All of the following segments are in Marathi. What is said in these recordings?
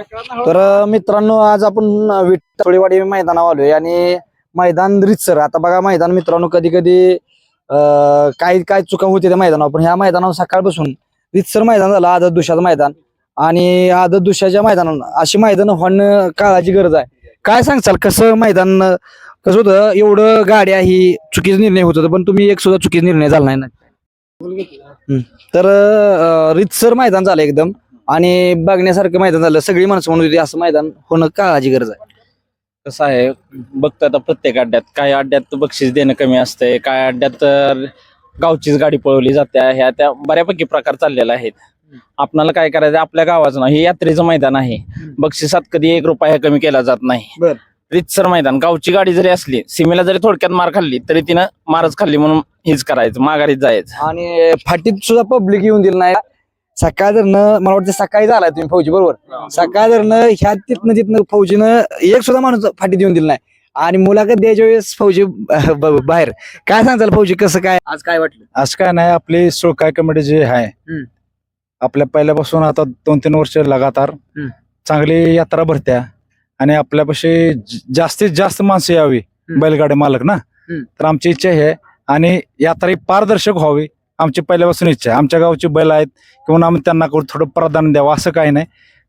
तर मित्रांनो आज आपण अ, विठ्ठलवाडी मैदानावर आलोय आणि मैदान रितसर. आता बघा मैदान मित्रांनो कधी कधी काही काय चुका होते त्या मैदानावर पण ह्या मैदानावर सकाळपासून रितसर मैदान झालं आदत दुशाचं मैदान. आणि आदत दुशाच्या मैदानावर अशी मैदान होणं काळाची गरज आहे. काय सांगचाल कसं मैदान कसं होतं? एवढं गाड्या ही चुकीचा निर्णय होत होता पण तुम्ही एक सुद्धा चुकीचा निर्णय झाला नाही. तर रितसर मैदान झालं एकदम. आणि बघण्यासारखं मैदान झालं. सगळी माणसं म्हणत होती असं मैदान होणं काळाची गरज आहे. कसं आहे बघतो आता प्रत्येक अड्ड्यात. काही अड्ड्यात बक्षीस देणं कमी असतंय काय अड्ड्यात तर गावचीच गाडी पळवली जाते. ह्या त्या बऱ्यापैकी प्रकार चाललेले आहेत. आपणाला काय करायचं आपल्या गावाचं ना हे यात्रेचं मैदान आहे. बक्षिसात कधी एक रुपया कमी केला जात नाही. बर. रितसर मैदान गावची गाडी जरी असली सीमेला जरी थोडक्यात मार खाल्ली तरी तिनं मारच खाल्ली म्हणून हेच करायचं माघारीत जायचं. आणि फाटीत सुद्धा पब्लिक येऊन दिलं नाही. सकाळ धरणं मला वाटतं सकाळी झालाय तुम्ही फौजी बरोबर? सकाळ धरणं ह्या तिथनं तिथनं फौजीनं एक सुद्धा माणूस फाटीत येऊन दिला नाही. आणि मुलाखत द्यायच्या वेळेस फौजी बाहेर. काय सांगताल फौजी कसं काय? आज काय वाटलं? असं काय नाही आपली सुळकाय कमिटी जी आहे. आपल्या पहिल्यापासून आता दोन तीन वर्ष लगातार. चांगली यात्रा भरत्या. आणि आपल्यापाशी जास्तीत जास्त माणसं यावी. बैलगाडी मालक ना. तर आमची इच्छा ही आहे. आणि यात्रा ही पारदर्शक व्हावी. आमची पहिल्यापासून इच्छा आहे. आमच्या गावची बैल आहेत किंवा आम्ही त्यांना करू थोडं प्राधान्य द्यावं असं काही नाही.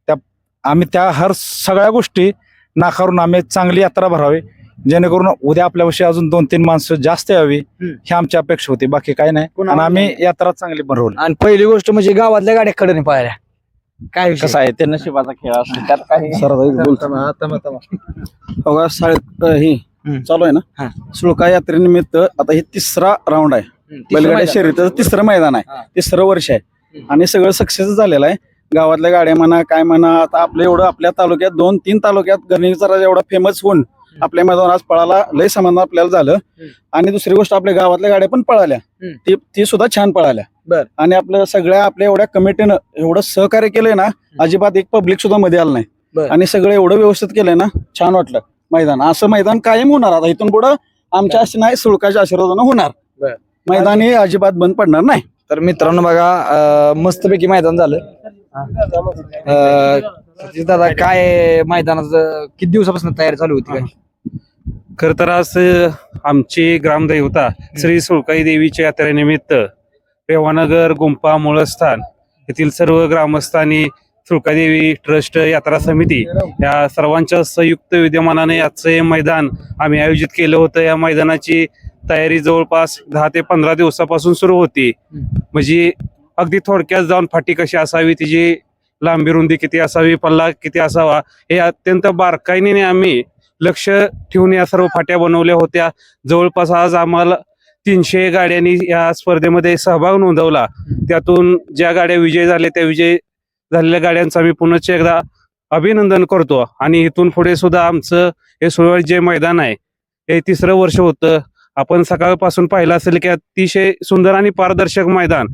त्या आम्ही त्या हर सगळ्या गोष्टी नाकारून आम्ही चांगली यात्रा भरावी. जेणेकरून उद्या आपल्यापाशी अजून दोन तीन माणसं जास्त यावी. ही आमची अपेक्षा होती. बाकी काही नाही. आणि आम्ही यात्रा चांगली भरवली. आणि पहिली गोष्ट म्हणजे गावातल्या गाड्या कडे पाहिल्या. काय विषय? कसं आहे? ते नशिबाचा खेळ असतो. त्यात काही चालू आहे हा. ना सुळका यात्रेनिमित्त आता हे तिसरा राऊंड आहे. हम्म, तिसरं बैलगाडी मैदान. शर्यतीचं तिसरं मैदान. आहे. तिसरं वर्ष आहे. आणि सगळं सक्सेस झालेलं आहे. गावातल्या गाड्या म्हणा काय म्हणा आता आपलं एवढं आपल्या तालुक्यात दोन तीन तालुक्यात गणितचा एवढा फेमस होऊन आपल्या मैदान आज पळाला लय समाधान आपल्याला झालं. आणि दुसरी गोष्ट आपल्या गावातल्या गाड्या पण पळाल्या. ती ती सुद्धा छान पळाल्या. बर. आणि आपल्या सगळ्या आपल्या एवढ्या कमिटीनं एवढं सहकार्य केलंय ना अजिबात एक पब्लिक सुद्धा मध्ये आलं नाही. आणि सगळं एवढं व्यवस्थित केलंय ना छान वाटलं. मैदान. असं मैदान कायम होणार. आता इथून पुढं आमच्या अशी नाही सुळकाच्या आशीर्वादानं होणार. मैदान हे अजिबात बंद पडणार नाही. तर मित्रांनो बघा मस्तपैकी मैदान झालं. दादा काय मैदानाचं किती दिवसापासून तयारी चालू होती काय? खर तर आज आमची ग्रामदैवता श्री सुळकाई देवीच्या यात्रेनिमित्त रेवानगर गुंपा मुळस्थान येथील सर्व ग्रामस्थांनी सुळकादेवी ट्रस्ट यात्रा समिती या सर्वांच्या संयुक्त विद्यमानाने आजचं हे मैदान आम्ही आयोजित केलं होतं. या मैदानाची तयारी जवळपास दहा ते पंधरा दिवसापासून सुरू होती. म्हणजे अगदी थोडक्यात जाऊन फाटी कशी असावी तिची लांबी रुंदी किती असावी पल्ला किती असावा हे अत्यंत बारकाईने आम्ही लक्ष ठेवून या सर्व फाट्या बनवल्या होत्या. जवळपास आज आम्हाला तीनशे गाड्यांनी या स्पर्धेमध्ये सहभाग नोंदवला. त्यातून ज्या गाड्या विजय झाल्या त्या विजय झालेल्या गाड्यांचं आम्ही पुनश्च एकदा अभिनंदन करतो. आणि इथून पुढे सुद्धा आमचं हे सुरवात जे मैदान आहे हे तिसरं वर्ष होतं. आपण सकाळपासून पाहिलं असेल की अतिशय सुंदर आणि पारदर्शक मैदान.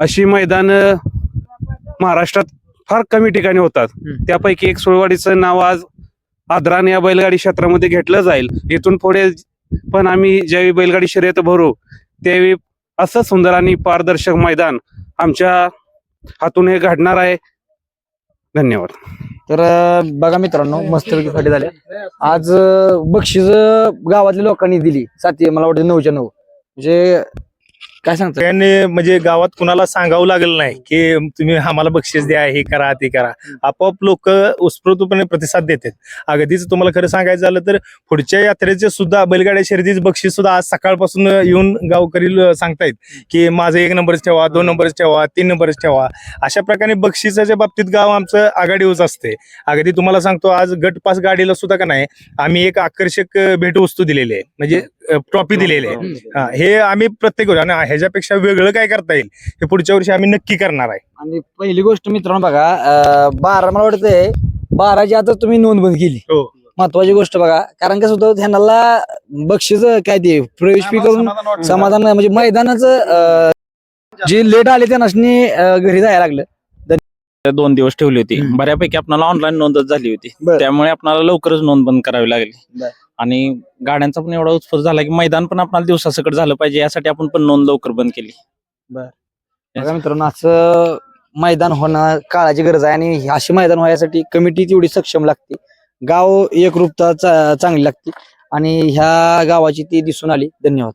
अशी मैदान महाराष्ट्रात फार कमी ठिकाणी होतात. त्यापैकी एक सुळवाडीचं नाव आज आदरान या बैलगाडी क्षेत्रामध्ये घेतलं जाईल. इथून पुढे पण आम्ही ज्यावेळी बैलगाडी शर्यत भरू त्यावेळी असं सुंदर आणि पारदर्शक मैदान आमच्या हातून हे घडणार आहे. धन्यवाद. तर बघा मित्रांनो मस्तपैकी फाटी झाले. आज बक्षीस गावातल्या लोकांनी दिली. साती मला वाटतं नऊच्या नऊ. म्हणजे काय सांगता? त्यांनी म्हणजे गावात कुणाला सांगावं लागलं नाही की तुम्ही आम्हाला बक्षीस द्या हे करा ते करा. आपोआप लोक उत्स्फूर्तपणे प्रतिसाद देतात. अगदीच तुम्हाला खरं सांगायचं झालं तर पुढच्या यात्रेचे सुद्धा बैलगाड्या शर्यतीचे बक्षीस सुद्धा आज सकाळपासून येऊन गावकरी सांगतायत की माझं एक नंबरच ठेवा दोन नंबरच ठेवा तीन नंबरच ठेवा. अशा प्रकारे बक्षिसाच्या बाबतीत गाव आमचं आघाडीवरच असते अगदी तुम्हाला सांगतो आज गट पास गाडीला सुद्धा का नाही आम्ही एक आकर्षक भेटवस्तू दिलेली आहे. म्हणजे ट्रॉफी दिलेली आहे. हा, आम्ही प्रत्येक आणि ह्याच्यापेक्षा वेगळं काय करता येईल? हे पुढच्या वर्षी आम्ही नक्की करणार आहे. आणि पहिली गोष्ट मित्रांनो बघा अं, बारा मला वाटतंय बाराच्या आता तुम्ही नोंद बंद केली. हो. महत्वाची गोष्ट बघा कारण कसं होतं ह्यांना बक्षीस काय ते प्रवेश फी करून समाधान नाही म्हणजे मैदानाचं अं, जे लेट आले त्यांना घरी जायला लागलं. दोन दिवस ठेवली होती. हम्म. बऱ्यापैकी आपल्याला ऑनलाईन नोंदच झाली होती. बर. त्यामुळे आपल्याला लवकरच नोंद बंद करावी लागली. बर. आणि गाड्यांचा पण एवढा उत्स्फूर्त झाला की मैदान पण आपल्याला दिवसासकट झालं पाहिजे. यासाठी आपण पण नोंद लवकर बंद केली. बघा मित्रांनो असं मैदान होणं काळाची गरज आहे आणि अशी मैदान व्हायसाठी कमिटी तेवढी सक्षम लागते. गाव एकरूपता चा- चांगली लागते. आणि ह्या गावाची ती दिसून आली. धन्यवाद.